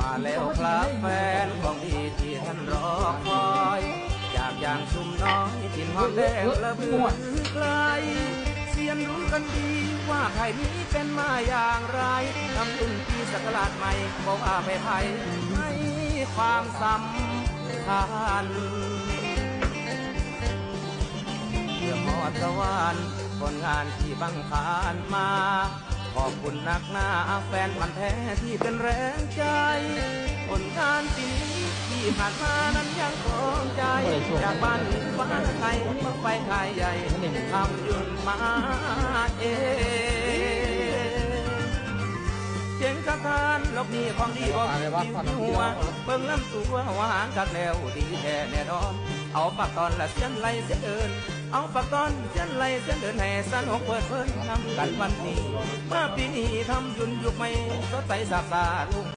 มาแล้วครับแฟนของพี่ที่ท่านรอคอยอยากอย่างชุมน้อยถิ่นหอมแดงและเบื่อไกลเสียนรู้กันดีว่าใครนี้เป็นมาอย่างไรทำรุ่นปีสักราชใหม่บอกว่าไปไทยให้ความสำคัญเพื่อมอดสวรรค์ผลงานที่บังคานมาขอบคุณนักหน้าแฟนมันแท้ที่เป็นแรงใจ งานปีนี้ที่ผ่านมานั้นยังคงใจ จากบ้านฟ้าไทยมาไฟไทยใหญ่ทำยุ่นมาเองเจ๋งสะทานลบนี้ของดีบอกดีหัว เบิ่งลำตัวหวานกักแล้วดีแท้แน่นอนเอาปากตอนละเสียนไหลเสียนเอินเอาปากตอนเสียนไหลเสียนเอินให้สนุกเปิดเพิ่นนำกันวันนี้เมื่อปีนี้ทำยุ่นยุกไม่สดใสสาบสาลุง